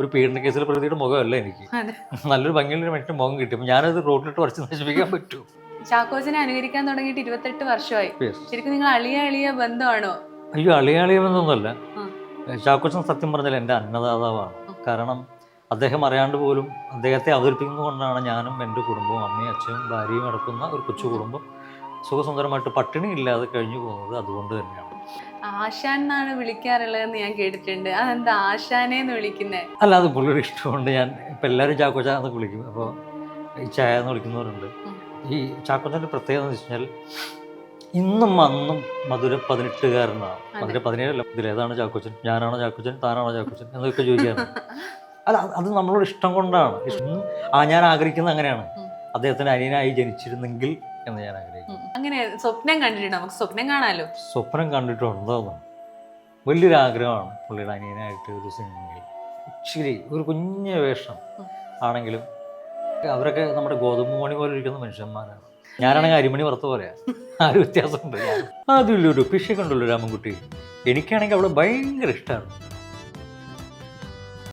ഒരു പീഡന കേസിൽ പ്രതിയുടെ മുഖമല്ല എനിക്ക്. നല്ലൊരു ഭംഗിയുള്ള മനുഷ്യന്റെ മുഖം കിട്ടി. ഞാനത് റോഡിലിട്ട് വരച്ച് നശിപ്പിക്കാൻ പറ്റൂ. ചാക്കോസിനെ അനുകരിക്കാൻ തുടങ്ങിയിട്ട് ഇരുപത്തെട്ട് വർഷമായി. ശരിക്കും നിങ്ങൾ അളിയ അളിയ ബന്ധമാണോ? അയ്യോ അളിയ അളിയ ബന്ധമൊന്നുമല്ല. ചാക്കോച്ചൻ സത്യം പറഞ്ഞാൽ എന്റെ അന്നദാതാവാണ്. കാരണം അദ്ദേഹം അറിയാണ്ട് പോലും അദ്ദേഹത്തെ അവതരിപ്പിക്കുന്നത് കൊണ്ടാണ് ഞാനും എന്റെ കുടുംബവും അമ്മയും അച്ഛനും ഭാര്യയും അടക്കുന്ന ഒരു കൊച്ചു കുടുംബം സുഖസുന്ദരമായിട്ട് പട്ടിണി ഇല്ലാതെ കഴിഞ്ഞു പോകുന്നത് അതുകൊണ്ട് തന്നെയാണ്. ആശാൻ എന്നാണ് വിളിക്കാറുള്ളതെന്ന് ഞാൻ കേട്ടിട്ടുണ്ട്. അതെന്താ ആശാനെ എന്ന് അല്ല അത് പുള്ളിയുടെ ഇഷ്ടമുണ്ട്. ഞാൻ ഇപ്പം എല്ലാവരും ചാക്കോച്ച എന്ന് വിളിക്കും. അപ്പോൾ ഈ ചായ എന്ന് വിളിക്കുന്നവരുണ്ട്. ഈ ചാക്കോച്ചന്റെ പ്രത്യേകത എന്ന് വെച്ചാൽ കഴിഞ്ഞാൽ ഇന്നും അന്നും മധുര പതിനെട്ടുകാരനാണ്. മധുര പതിനേഴല്ല. ഇതിലേതാണ് ചാക്കോച്ചൻ? ഞാനാണോ ചാക്കോച്ചൻ? താനാണോ ചാക്കോച്ചൻ? എന്നൊക്കെ ചോദിക്കാറുണ്ട് അല്ല അത് നമ്മളോട് ഇഷ്ടം കൊണ്ടാണ്. ആ ഞാൻ ആഗ്രഹിക്കുന്നത് അങ്ങനെയാണ്. അദ്ദേഹത്തിന് അനിയനായി ജനിച്ചിരുന്നെങ്കിൽ എന്ന് ഞാൻ ആഗ്രഹിക്കുന്നു. അങ്ങനെ സ്വപ്നം കണ്ടിട്ടുണ്ട്? നമുക്ക് സ്വപ്നം കാണാലോ? സ്വപ്നം കണ്ടിട്ടുണ്ടോന്ന്. വലിയൊരു ആഗ്രഹമാണ് പുള്ളിയുടെ അനിയനായിട്ട് ഒരു സിനിമയിൽ. ഇച്ചിരി ഒരു കുഞ്ഞ വേഷം ആണെങ്കിലും അവരൊക്കെ നമ്മുടെ ഗോതമ്പ് മണി പോലെ ഇരിക്കുന്ന മനുഷ്യന്മാരാണ്. ഞാനാണെങ്കിൽ അരിമണി പുറത്ത് പോലെ ആ ഒരു വ്യത്യാസമുണ്ട്. അതിലൊരു പിശക്കുണ്ടല്ലോ രാമൻകുട്ടി. എനിക്കാണെങ്കിൽ അവിടെ ഭയങ്കര ഇഷ്ടമാണ്